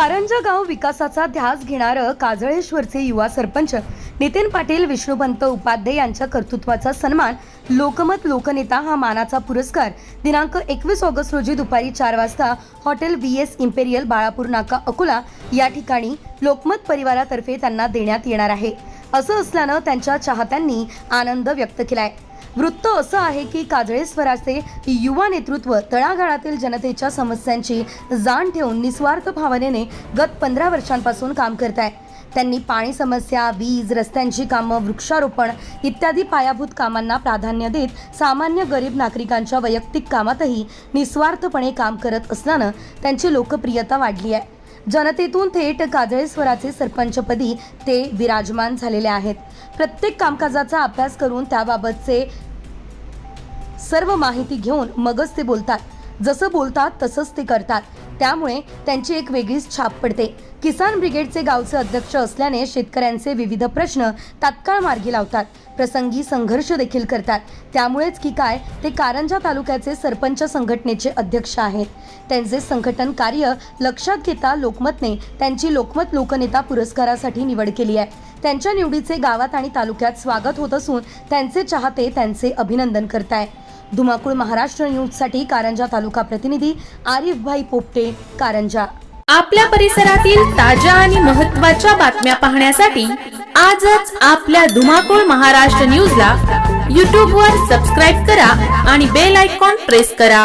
कारंजा गाव विकासाचा ध्यास घेणारं काजळेश्वरचे युवा सरपंच नितीन पाटील विष्णुपंत उपाध्ये यांच्या कर्तृत्वाचा सन्मान लोकमत लोकनेता हा मानाचा पुरस्कार दिनांक एकवीस ऑगस्ट रोजी दुपारी चार वाजता hotel V S Imperial Balapur नाका अकोला या ठिकाणी लोकमत परिवारातर्फे त्यांना देण्यात येणार आहे. असं असल्यानं त्यांच्या चाहत्यांनी आनंद व्यक्त केलाय. वृत्त असं आहे की काजळेश्वराचे युवा नेतृत्व तळागाळातील जनतेच्या समस्यांची जाण ठेवून निस्वार्थ भावनेने गत पंधरा वर्षांपासून काम करत आहे त्यांनी पाणी समस्या वीज रस्त्यांची कामं वृक्षारोपण इत्यादी पायाभूत कामांना प्राधान्य देत सामान्य गरीब नागरिकांच्या वैयक्तिक कामातही निस्वार्थपणे काम करत असल्यानं त्यांची लोकप्रियता वाढली आहे. जनतेतून थेट काजळेश्वराचे सरपंचपदी ते विराजमान झालेले आहेत. प्रत्येक कामकाजाचा अभ्यास करून त्याबाबतचे सर्व माहिती घेऊन मगच ते बोलतात. जसं बोलतात तसंच ते करतात. त्यामुळे त्यांची एक वेगळीच छाप पडते. किसान ब्रिगेडचे गावचे अध्यक्ष असल्याने शेतकऱ्यांचे विविध प्रश्न तात्काळ मार्गी लावतात. प्रसंगी संघर्ष देखील करतात. त्यामुळेच की काय ते कारंजा तालुक्याचे सरपंच संघटनेचे अध्यक्ष आहेत. त्यांचे संघटन कार्य लक्षात घेता लोकमतने त्यांची लोकमत लोकनेता पुरस्कारासाठी निवड केली आहे. त्यांच्या निवडीचे गावात आणि तालुक्यात स्वागत होत असून त्यांचे चाहते त्यांचे अभिनंदन करताय. धुमाकूळ महाराष्ट्र न्यूजसाठी कारंजा तालुका प्रतिनिधी आरिफभाई पोपटे कारंजा. आपल्या परिसरातील ताज्या आणि महत्त्वाच्या बातम्या पाहण्यासाठी आजच आपल्या धुमाकूळ महाराष्ट्र न्यूजला यूट्यूबवर सबस्क्राईब करा आणि बेल आयकॉन प्रेस करा.